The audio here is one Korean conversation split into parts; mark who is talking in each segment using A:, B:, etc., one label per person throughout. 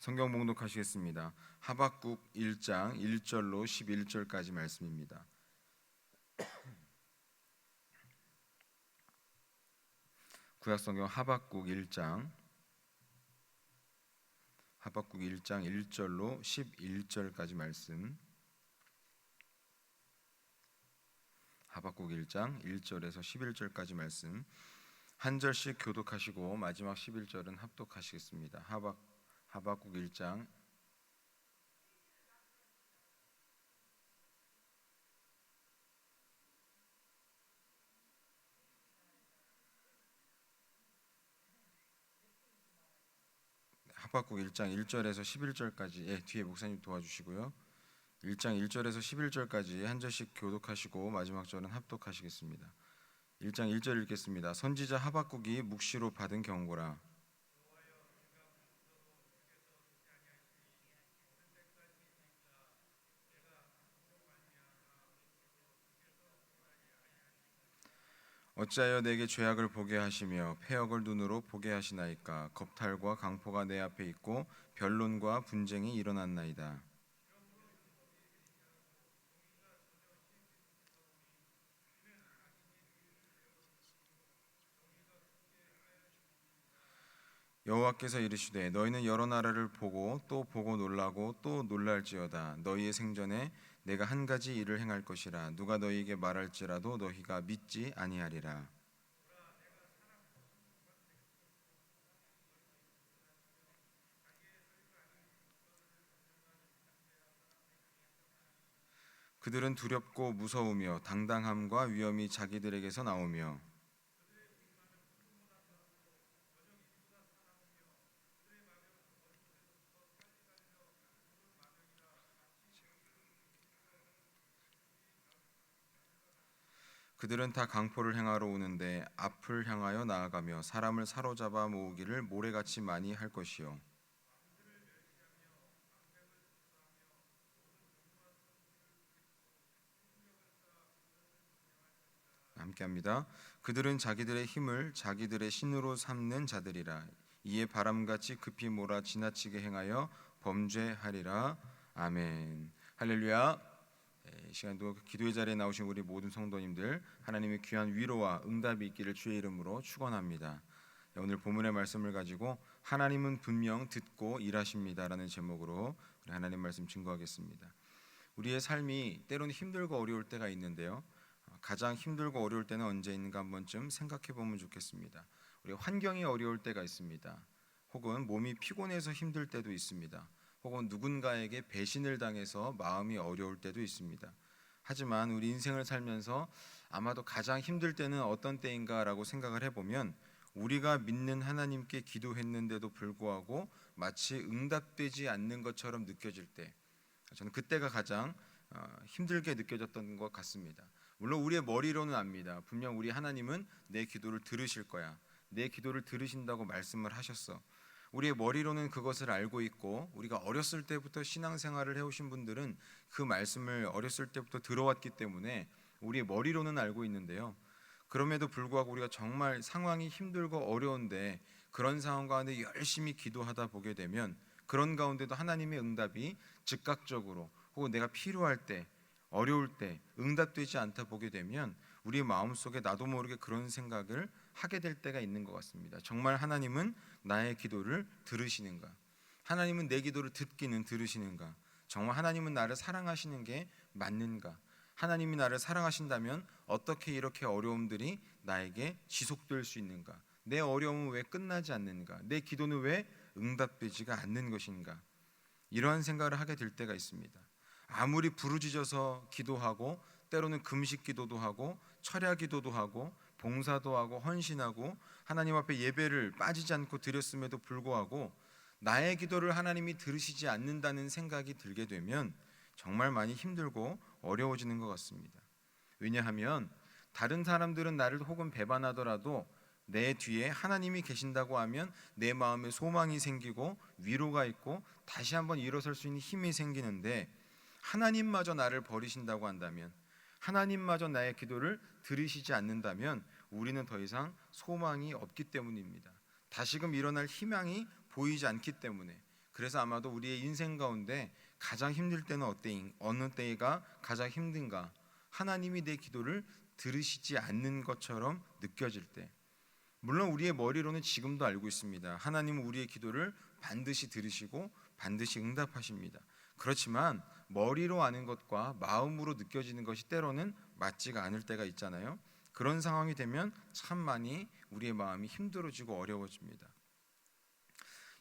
A: 성경 봉독하시겠습니다. 하박국 1장 1절로 11절까지 말씀입니다. 구약 성경 하박국 1장 하박국 1장 1절로 11절까지 말씀 하박국 1장 1절에서 11절까지 말씀 한 절씩 교독하시고 마지막 11절은 합독하시겠습니다. 하박 하박국 1장 하박국 1장 1절에서 11절까지 예, 뒤에 목사님 도와주시고요. 1장 1절에서 11절까지 한 절씩 교독하시고 마지막 절은 합독하시겠습니다. 1장 1절 읽겠습니다. 선지자 하박국이 묵시로 받은 경고라. 어찌하여 내게 죄악을 보게 하시며 폐역을 눈으로 보게 하시나이까 겁탈과 강포가 내 앞에 있고 변론과 분쟁이 일어났나이다. 여호와께서 이르시되 너희는 여러 나라를 보고 또 보고 놀라고 또 놀랄지어다 너희의 생전에 내가 한 가지 일을 행할 것이라. 누가 너희에게 말할지라도 너희가 믿지 아니하리라. 그들은 두렵고 무서우며 당당함과 위엄이 자기들에게서 나오며 그들은 다 강포를 행하러 오는데 앞을 향하여 나아가며 사람을 사로잡아 모으기를 모래같이 많이 할 것이요. 함께합니다. 그들은 자기들의 힘을 자기들의 신으로 삼는 자들이라. 이에 바람같이 급히 몰아 지나치게 행하여 범죄하리라. 아멘. 할렐루야 시간도 기도의 자리에 나오신 우리 모든 성도님들 하나님의 귀한 위로와 응답이 있기를 주의 이름으로 축원합니다. 예, 오늘 본문의 말씀을 가지고 하나님은 분명 듣고 일하십니다라는 제목으로 우리 하나님 말씀 증거하겠습니다. 우리의 삶이 때로는 힘들고 어려울 때가 있는데요. 어, 가장 힘들고 어려울 때는 언제인가 한번쯤 생각해 보면 좋겠습니다. 우리 환경이 어려울 때가 있습니다. 혹은 몸이 피곤해서 힘들 때도 있습니다. 혹은 누군가에게 배신을 당해서 마음이 어려울 때도 있습니다. 하지만 우리 인생을 살면서 아마도 가장 힘들 때는 어떤 때인가라고 생각을 해보면 우리가 믿는 하나님께 기도했는데도 불구하고 마치 응답되지 않는 것처럼 느껴질 때 저는 그때가 가장 어, 힘들게 느껴졌던 것 같습니다. 물론 우리의 머리로는 압니다. 분명 우리 하나님은 내 기도를 들으실 거야. 내 기도를 들으신다고 말씀을 하셨어. 우리의 머리로는 그것을 알고 있고 우리가 어렸을 때부터 신앙생활을 해오신 분들은 그 말씀을 어렸을 때부터 들어왔기 때문에 우리의 머리로는 알고 있는데요. 그럼에도 불구하고 우리가 정말 상황이 힘들고 어려운데 그런 상황 가운데 열심히 기도하다 보게 되면 그런 가운데도 하나님의 응답이 즉각적으로 혹은 내가 필요할 때 어려울 때 응답되지 않다 보게 되면 우리 마음속에 나도 모르게 그런 생각을 하게 될 때가 있는 것 같습니다. 정말 하나님은 나의 기도를 들으시는가? 하나님은 내 기도를 듣기는 들으시는가? 정말 하나님은 나를 사랑하시는 게 맞는가? 하나님이 나를 사랑하신다면 어떻게 이렇게 어려움들이 나에게 지속될 수 있는가? 내 어려움은 왜 끝나지 않는가? 내 기도는 왜 응답되지가 않는 것인가? 이러한 생각을 하게 될 때가 있습니다. 아무리 부르짖어서 기도하고 때로는 금식 기도도 하고 철야 기도도 하고 봉사도 하고 헌신하고 하나님 앞에 예배를 빠지지 않고 드렸음에도 불구하고 나의 기도를 하나님이 들으시지 않는다는 생각이 들게 되면 정말 많이 힘들고 어려워지는 것 같습니다. 왜냐하면 다른 사람들은 나를 혹은 배반하더라도 내 뒤에 하나님이 계신다고 하면 내 마음에 소망이 생기고 위로가 있고 다시 한번 일어설 수 있는 힘이 생기는데 하나님마저 나를 버리신다고 한다면 하나님마저 나의 기도를 들으시지 않는다면 우리는 더 이상 소망이 없기 때문입니다. 다시금 일어날 희망이 보이지 않기 때문에 그래서 아마도 우리의 인생 가운데 가장 힘들 때는 어때 어느 때가 가장 힘든가? 하나님이 내 기도를 들으시지 않는 것처럼 느껴질 때. 물론 우리의 머리로는 지금도 알고 있습니다. 하나님은 우리의 기도를 반드시 들으시고 반드시 응답하십니다. 그렇지만 머리로 아는 것과 마음으로 느껴지는 것이 때로는 맞지가 않을 때가 있잖아요. 그런 상황이 되면 참 많이 우리의 마음이 힘들어지고 어려워집니다.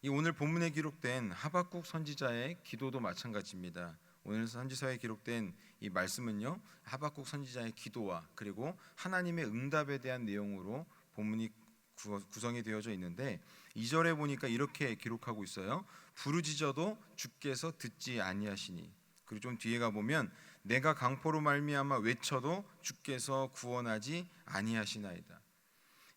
A: 이 오늘 본문에 기록된 하박국 선지자의 기도도 마찬가지입니다. 오늘 선지서에 기록된 이 말씀은요 하박국 선지자의 기도와 그리고 하나님의 응답에 대한 내용으로 본문이 구성이 되어져 있는데 2절에 보니까 이렇게 기록하고 있어요. 부르짖어도 주께서 듣지 아니하시니 그리고 좀 뒤에 가 보면 내가 강포로 말미암아 외쳐도 주께서 구원하지 아니하시나이다.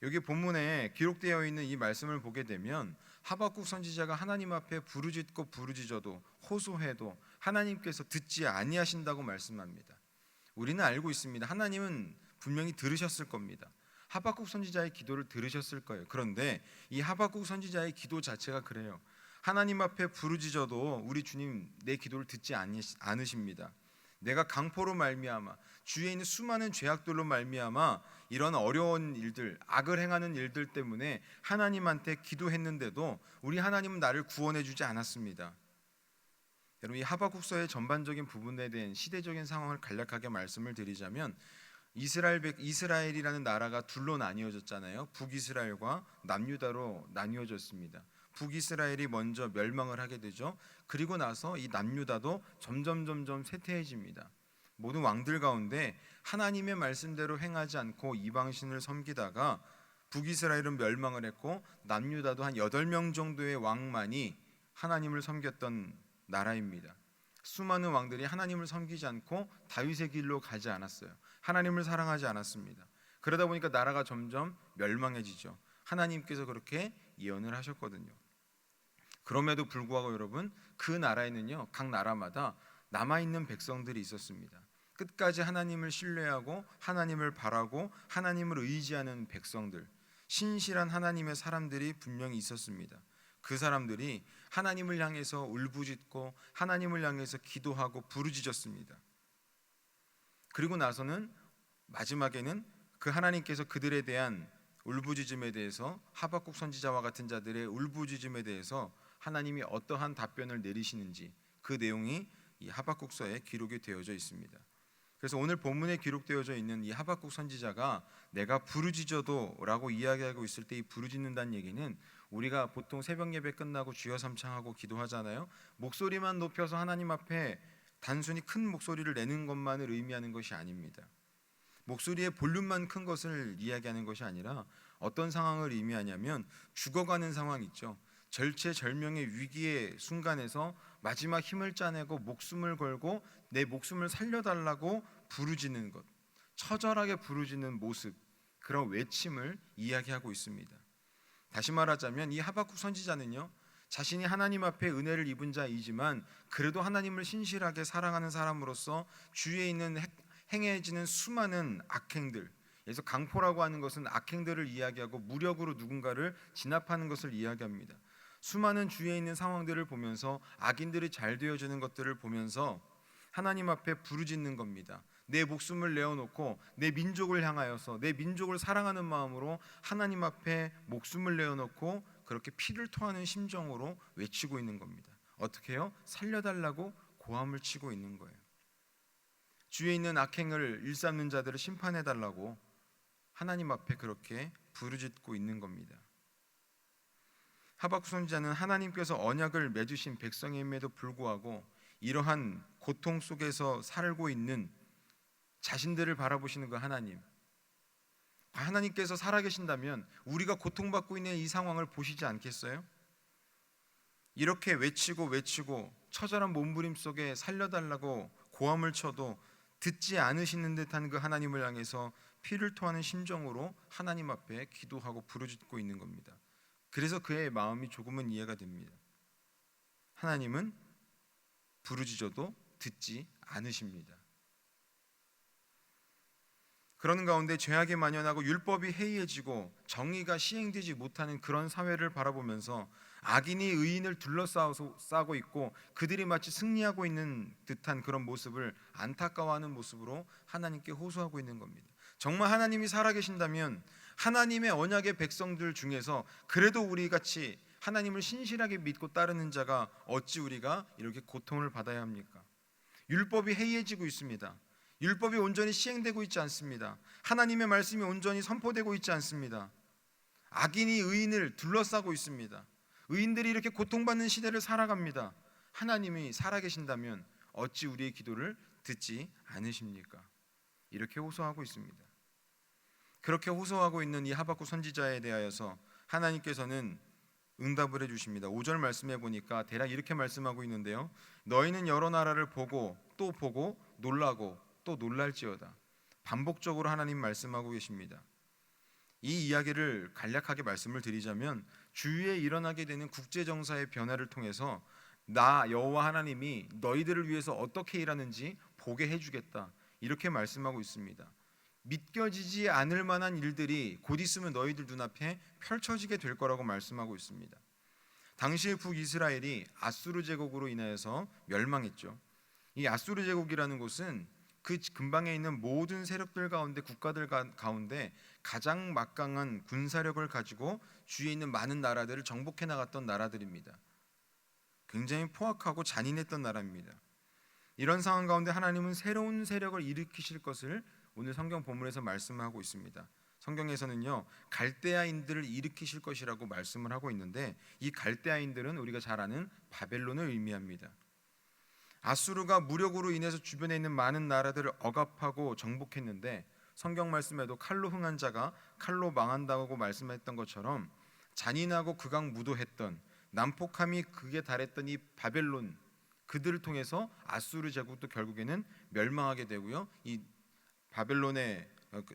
A: 여기 본문에 기록되어 있는 이 말씀을 보게 되면 하박국 선지자가 하나님 앞에 부르짖고 부르짖어도 호소해도 하나님께서 듣지 아니하신다고 말씀합니다. 우리는 알고 있습니다. 하나님은 분명히 들으셨을 겁니다. 하박국 선지자의 기도를 들으셨을 거예요. 그런데 이 하박국 선지자의 기도 자체가 그래요. 하나님 앞에 부르짖어도 우리 주님 내 기도를 듣지 않으십니다. 내가 강포로 말미암아 주위에 있는 수많은 죄악들로 말미암아 이런 어려운 일들, 악을 행하는 일들 때문에 하나님한테 기도했는데도 우리 하나님은 나를 구원해 주지 않았습니다. 여러분 이 하박국서의 전반적인 부분에 대한 시대적인 상황을 간략하게 말씀을 드리자면 이스라엘 이스라엘이라는 나라가 둘로 나뉘어졌잖아요. 북이스라엘과 남유다로 나뉘어졌습니다. 북이스라엘이 먼저 멸망을 하게 되죠. 그리고 나서 이 남유다도 점점 점점 쇠퇴해집니다. 모든 왕들 가운데 하나님의 말씀대로 행하지 않고 이방 신을 섬기다가 북이스라엘은 멸망을 했고 남유다도 한 8명 정도의 왕만이 하나님을 섬겼던 나라입니다. 수많은 왕들이 하나님을 섬기지 않고 다윗의 길로 가지 않았어요. 하나님을 사랑하지 않았습니다. 그러다 보니까 나라가 점점 멸망해지죠. 하나님께서 그렇게 예언을 하셨거든요. 그럼에도 불구하고 여러분 그 나라에는요 각 나라마다 남아 있는 백성들이 있었습니다. 끝까지 하나님을 신뢰하고 하나님을 바라고 하나님을 의지하는 백성들, 신실한 하나님의 사람들이 분명히 있었습니다. 그 사람들이 하나님을 향해서 울부짖고 하나님을 향해서 기도하고 부르짖었습니다. 그리고 나서는 마지막에는 그 하나님께서 그들에 대한 울부짖음에 대해서 하박국 선지자와 같은 자들의 울부짖음에 대해서 하나님이 어떠한 답변을 내리시는지 그 내용이 이 하박국서에 기록이 되어져 있습니다. 그래서 오늘 본문에 기록되어져 있는 이 하박국 선지자가 내가 부르짖어도라고 이야기하고 있을 때 이 부르짖는다는 얘기는 우리가 보통 새벽 예배 끝나고 주여 삼창하고 기도하잖아요. 목소리만 높여서 하나님 앞에 단순히 큰 목소리를 내는 것만을 의미하는 것이 아닙니다. 목소리의 볼륨만 큰 것을 이야기하는 것이 아니라 어떤 상황을 의미하냐면 죽어가는 상황 있죠. 절체절명의 위기의 순간에서 마지막 힘을 짜내고 목숨을 걸고 내 목숨을 살려달라고 부르짖는 것, 처절하게 부르짖는 모습, 그런 외침을 이야기하고 있습니다. 다시 말하자면 이 하박국 선지자는요, 자신이 하나님 앞에 은혜를 입은 자이지만 그래도 하나님을 신실하게 사랑하는 사람으로서 주위에 있는 행해지는 수많은 악행들, 그래서 강포라고 하는 것은 악행들을 이야기하고 무력으로 누군가를 진압하는 것을 이야기합니다. 수많은 주위에 있는 상황들을 보면서 악인들이 잘 되어지는 것들을 보면서 하나님 앞에 부르짖는 겁니다. 내 목숨을 내어놓고 내 민족을 향하여서 내 민족을 사랑하는 마음으로 하나님 앞에 목숨을 내어놓고 그렇게 피를 토하는 심정으로 외치고 있는 겁니다. 어떻게 해요? 살려달라고 고함을 치고 있는 거예요. 주위에 있는 악행을 일삼는 자들을 심판해 달라고 하나님 앞에 그렇게 부르짖고 있는 겁니다. 하박국 선지자는 하나님께서 언약을 맺으신 백성임에도 불구하고 이러한 고통 속에서 살고 있는 자신들을 바라보시는 그 하나님. 하나님께서 살아계신다면 우리가 고통받고 있는 이 상황을 보시지 않겠어요? 이렇게 외치고 외치고 처절한 몸부림 속에 살려달라고 고함을 쳐도 듣지 않으시는 듯한 그 하나님을 향해서 피를 토하는 심정으로 하나님 앞에 기도하고 부르짖고 있는 겁니다. 그래서 그의 마음이 조금은 이해가 됩니다. 하나님은 부르짖어도 듣지 않으십니다. 그러는 가운데 죄악이 만연하고 율법이 해이해지고 정의가 시행되지 못하는 그런 사회를 바라보면서 악인이 의인을 둘러싸고 있고 그들이 마치 승리하고 있는 듯한 그런 모습을 안타까워하는 모습으로 하나님께 호소하고 있는 겁니다. 정말 하나님이 살아계신다면 하나님의 언약의 백성들 중에서 그래도 우리 같이 하나님을 신실하게 믿고 따르는 자가 어찌 우리가 이렇게 고통을 받아야 합니까? 율법이 해이해지고 있습니다. 율법이 온전히 시행되고 있지 않습니다. 하나님의 말씀이 온전히 선포되고 있지 않습니다. 악인이 의인을 둘러싸고 있습니다. 의인들이 이렇게 고통받는 시대를 살아갑니다. 하나님이 살아계신다면 어찌 우리의 기도를 듣지 않으십니까? 이렇게 호소하고 있습니다. 그렇게 호소하고 있는 이 하박국 선지자에 대하여서 하나님께서는 응답을 해 주십니다. 5절 말씀해 보니까 대략 이렇게 말씀하고 있는데요. 너희는 여러 나라를 보고 또 보고 놀라고 또 놀랄지어다. 반복적으로 하나님 말씀하고 계십니다. 이 이야기를 간략하게 말씀을 드리자면 주위에 일어나게 되는 국제 정사의 변화를 통해서 나 여호와 하나님이 너희들을 위해서 어떻게 일하는지 보게 해 주겠다. 이렇게 말씀하고 있습니다. 믿겨지지 않을 만한 일들이 곧 있으면 너희들 눈앞에 펼쳐지게 될 거라고 말씀하고 있습니다. 당시의 북이스라엘이 아수르 제국으로 인하여서 멸망했죠. 이 아수르 제국이라는 곳은 그 근방에 있는 모든 세력들 가운데 국가들 가운데 가장 막강한 군사력을 가지고 주위에 있는 많은 나라들을 정복해 나갔던 나라들입니다. 굉장히 포악하고 잔인했던 나라입니다. 이런 상황 가운데 하나님은 새로운 세력을 일으키실 것을 오늘 성경 본문에서 말씀하고 있습니다. 성경에서는요 갈대아인들을 일으키실 것이라고 말씀을 하고 있는데 이 갈대아인들은 우리가 잘 아는 바벨론을 의미합니다. 아수르가 무력으로 인해서 주변에 있는 많은 나라들을 억압하고 정복했는데 성경 말씀에도 칼로 흥한 자가 칼로 망한다고 말씀했던 것처럼 잔인하고 극악 무도했던 난폭함이 극에 달했던 이 바벨론 그들을 통해서 아수르 제국도 결국에는 멸망하게 되고요. 이 바벨론의 어, 그,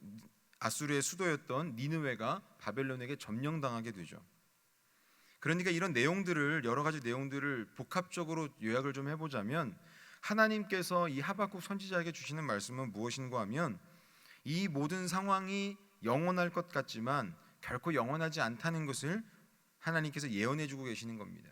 A: 아수르의 수도였던 니느웨가 바벨론에게 점령당하게 되죠. 그러니까 이런 내용들을 여러 가지 내용들을 복합적으로 요약을 좀 해보자면 하나님께서 이 하박국 선지자에게 주시는 말씀은 무엇인가 하면 이 모든 상황이 영원할 것 같지만 결코 영원하지 않다는 것을 하나님께서 예언해 주고 계시는 겁니다.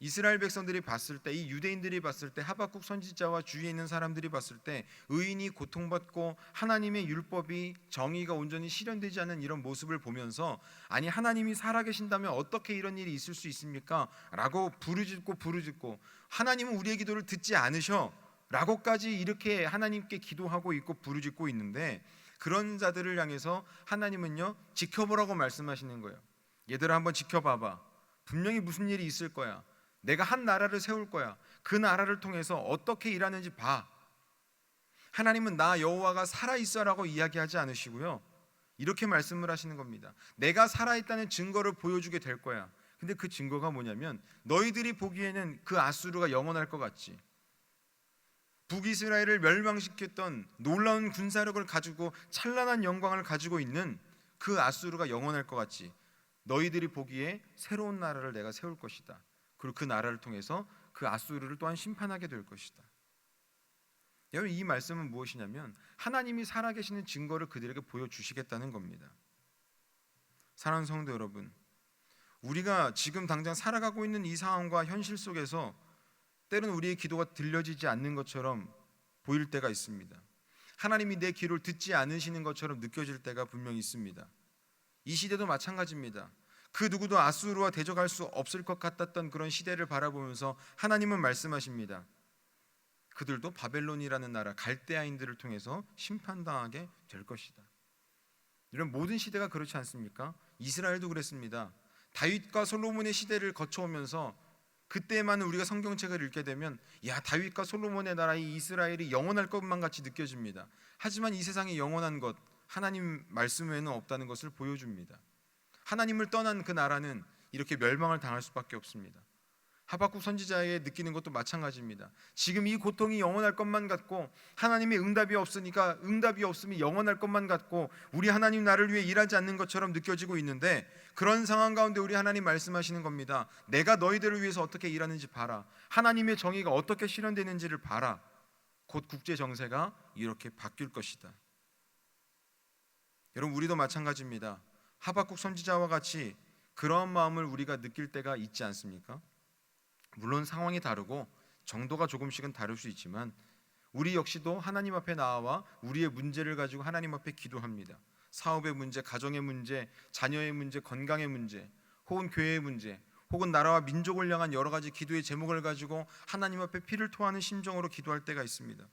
A: 이스라엘 백성들이 봤을 때, 이 유대인들이 봤을 때, 하박국 선지자와 주위에 있는 사람들이 봤을 때, 의인이 고통받고 하나님의 율법이 정의가 온전히 실현되지 않은 이런 모습을 보면서 아니 하나님이 살아계신다면 어떻게 이런 일이 있을 수 있습니까? 라고 부르짖고 부르짖고 하나님은 우리의 기도를 듣지 않으셔. 라고까지 이렇게 하나님께 기도하고 있고 부르짖고 있는데 그런 자들을 향해서 하나님은요 지켜보라고 말씀하시는 거예요. 얘들아 한번 지켜봐봐. 분명히 무슨 일이 있을 거야. 내가 한 나라를 세울 거야. 그 나라를 통해서 어떻게 일하는지 봐. 하나님은 나 여호와가 살아 있어라고 이야기하지 않으시고요. 이렇게 말씀을 하시는 겁니다. 내가 살아 있다는 증거를 보여주게 될 거야. 근데 그 증거가 뭐냐면 너희들이 보기에는 그 아수르가 영원할 것 같지. 북이스라엘을 멸망시켰던 놀라운 군사력을 가지고 찬란한 영광을 가지고 있는 그 아수르가 영원할 것 같지. 너희들이 보기에 새로운 나라를 내가 세울 것이다. 그리고 그 나라를 통해서 그 아수르를 또한 심판하게 될 것이다. 여러분 이 말씀은 무엇이냐면 하나님이 살아계시는 증거를 그들에게 보여주시겠다는 겁니다. 사랑하는 성도 여러분, 우리가 지금 당장 살아가고 있는 이 상황과 현실 속에서 때로는 우리의 기도가 들려지지 않는 것처럼 보일 때가 있습니다. 하나님이 내 기도를 듣지 않으시는 것처럼 느껴질 때가 분명히 있습니다. 이 시대도 마찬가지입니다. 그 누구도 아수르와 대적할 수 없을 것 같았던 그런 시대를 바라보면서 하나님은 말씀하십니다. 그들도 바벨론이라는 나라 갈대아인들을 통해서 심판당하게 될 것이다. 이런 모든 시대가 그렇지 않습니까? 이스라엘도 그랬습니다. 다윗과 솔로몬의 시대를 거쳐오면서 그때만 우리가 성경책을 읽게 되면 야 다윗과 솔로몬의 나라 이 이스라엘이 영원할 것만 같이 느껴집니다. 하지만 이 세상에 영원한 것 하나님 말씀 외에는 없다는 것을 보여줍니다. 하나님을 떠난 그 나라는 이렇게 멸망을 당할 수밖에 없습니다. 하박국 선지자의 느끼는 것도 마찬가지입니다. 지금 이 고통이 영원할 것만 같고 하나님의 응답이 없으니까 응답이 없으면 영원할 것만 같고 우리 하나님 나를 위해 일하지 않는 것처럼 느껴지고 있는데 그런 상황 가운데 우리 하나님 말씀하시는 겁니다. 내가 너희들을 위해서 어떻게 일하는지 봐라. 하나님의 정의가 어떻게 실현되는지를 봐라. 곧 국제 정세가 이렇게 바뀔 것이다. 여러분 우리도 마찬가지입니다. 하박국 선지자와 같이 그런 마음을 우리가 느낄 때가 있지 않습니까? 물론 상황이 다르고 정도가 조금씩은 다를 수 있지만 우리 역시도 하나님 앞에 나와 우리의 문제를 가지고 하나님 앞에 기도합니다. 사업의 문제, 가정의 문제, 자녀의 문제, 건강의 문제, 혹은 교회의 문제, 혹은 나라와 민족을 향한 여러 가지 기도의 제목을 가지고 하나님 앞에 피를 토하는 심정으로 기도할 때가 있습니다.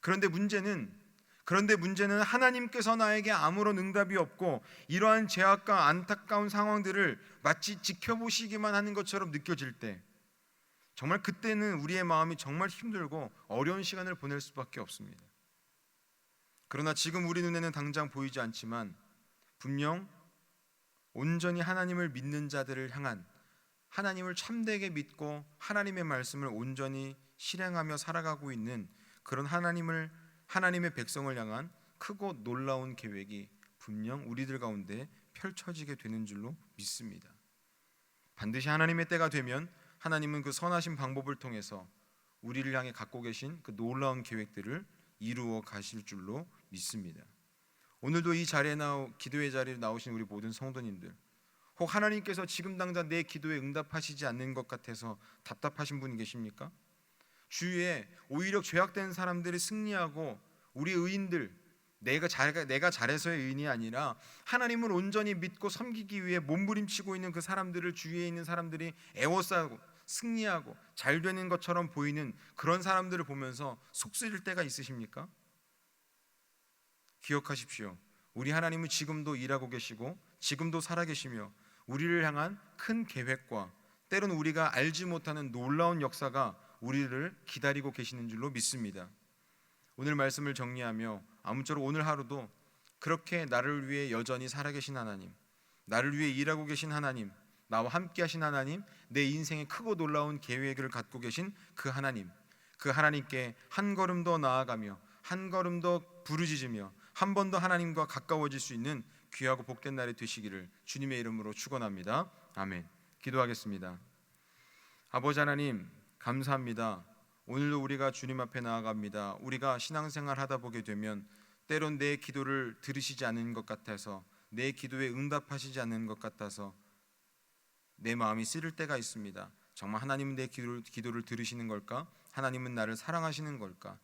A: 그런데 문제는 그런데 문제는 하나님께서 나에게 아무런 응답이 없고 이러한 제약과 안타까운 상황들을 마치 지켜보시기만 하는 것처럼 느껴질 때 정말 그때는 우리의 마음이 정말 힘들고 어려운 시간을 보낼 수밖에 없습니다. 그러나 지금 우리 눈에는 당장 보이지 않지만 분명 온전히 하나님을 믿는 자들을 향한 하나님을 참되게 믿고 하나님의 말씀을 온전히 실행하며 살아가고 있는 그런 하나님을 하나님의 백성을 향한 크고 놀라운 계획이 분명 우리들 가운데 펼쳐지게 되는 줄로 믿습니다. 반드시 하나님의 때가 되면 하나님은 그 선하신 방법을 통해서 우리를 향해 갖고 계신 그 놀라운 계획들을 이루어 가실 줄로 믿습니다. 오늘도 이 자리에 나오 기도의 자리에 나오신 우리 모든 성도님들 혹 하나님께서 지금 당장 내 기도에 응답하시지 않는 것 같아서 답답하신 분 계십니까? 주위에 오히려 죄악된 사람들이 승리하고 우리 의인들 내가 잘 내가 잘해서의 의인이 아니라 하나님을 온전히 믿고 섬기기 위해 몸부림치고 있는 그 사람들을 주위에 있는 사람들이 애워싸고 승리하고 잘 되는 것처럼 보이는 그런 사람들을 보면서 속 쓰릴 때가 있으십니까? 기억하십시오. 우리 하나님은 지금도 일하고 계시고 지금도 살아 계시며 우리를 향한 큰 계획과 때로는 우리가 알지 못하는 놀라운 역사가 우리를 기다리고 계시는 줄로 믿습니다. 오늘 말씀을 정리하며 아무쪼록 오늘 하루도 그렇게 나를 위해 여전히 살아계신 하나님, 나를 위해 일하고 계신 하나님, 나와 함께 하신 하나님, 내 인생에 크고 놀라운 계획을 갖고 계신 그 하나님, 그 하나님께 한 걸음 더 나아가며 한 걸음 더 부르짖으며 한 번 더 하나님과 가까워질 수 있는 귀하고 복된 날이 되시기를 주님의 이름으로 축원합니다. 아멘. 기도하겠습니다. 아버지 하나님 감사합니다. 오늘도 우리가 주님 앞에 나아갑니다. 우리가 신앙생활 하다 보게 되면 때론 내 기도를 들으시지 않는 것 같아서 내 기도에 응답하시지 않는 것 같아서 내 마음이 쓰릴 때가 있습니다. 정말 하나님은 내 기도를, 기도를 들으시는 걸까? 하나님은 나를 사랑하시는 걸까?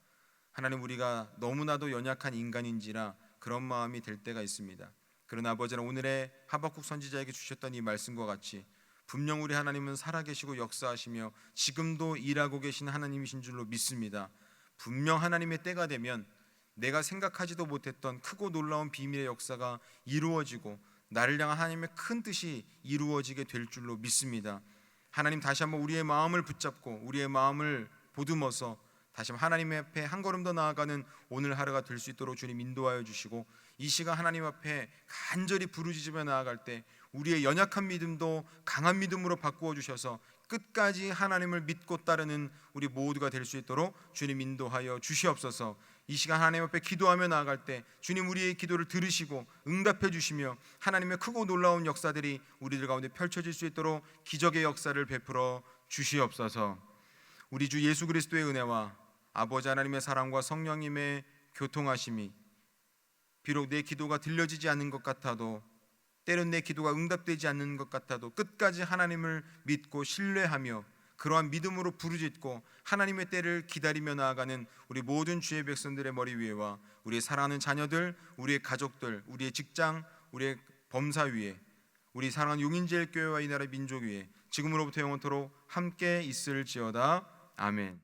A: 하나님 우리가 너무나도 연약한 인간인지라 그런 마음이 될 때가 있습니다. 그러나 아버지는 오늘의 하박국 선지자에게 주셨던 이 말씀과 같이 분명 우리 하나님은 살아계시고 역사하시며 지금도 일하고 계신 하나님이신 줄로 믿습니다. 분명 하나님의 때가 되면 내가 생각하지도 못했던 크고 놀라운 비밀의 역사가 이루어지고 나를 향한 하나님의 큰 뜻이 이루어지게 될 줄로 믿습니다. 하나님 다시 한번 우리의 마음을 붙잡고 우리의 마음을 보듬어서 다시 한번 하나님 앞에 한 걸음 더 나아가는 오늘 하루가 될 수 있도록 주님 인도하여 주시고 이 시간 하나님 앞에 간절히 부르짖으며 나아갈 때 우리의 연약한 믿음도 강한 믿음으로 바꾸어 주셔서 끝까지 하나님을 믿고 따르는 우리 모두가 될 수 있도록 주님 인도하여 주시옵소서. 이 시간 하나님 앞에 기도하며 나아갈 때 주님 우리의 기도를 들으시고 응답해 주시며 하나님의 크고 놀라운 역사들이 우리들 가운데 펼쳐질 수 있도록 기적의 역사를 베풀어 주시옵소서. 우리 주 예수 그리스도의 은혜와 아버지 하나님의 사랑과 성령님의 교통하심이 비록 내 기도가 들려지지 않는 것 같아도 때론 내 기도가 응답되지 않는 것 같아도 끝까지 하나님을 믿고 신뢰하며 그러한 믿음으로 부르짖고 하나님의 때를 기다리며 나아가는 우리 모든 주의 백성들의 머리 위에와 우리의 사랑하는 자녀들, 우리의 가족들, 우리의 직장, 우리의 범사 위에 우리 사랑하는 용인제일 교회와 이 나라 민족 위에 지금으로부터 영원토록 함께 있을지어다. 아멘.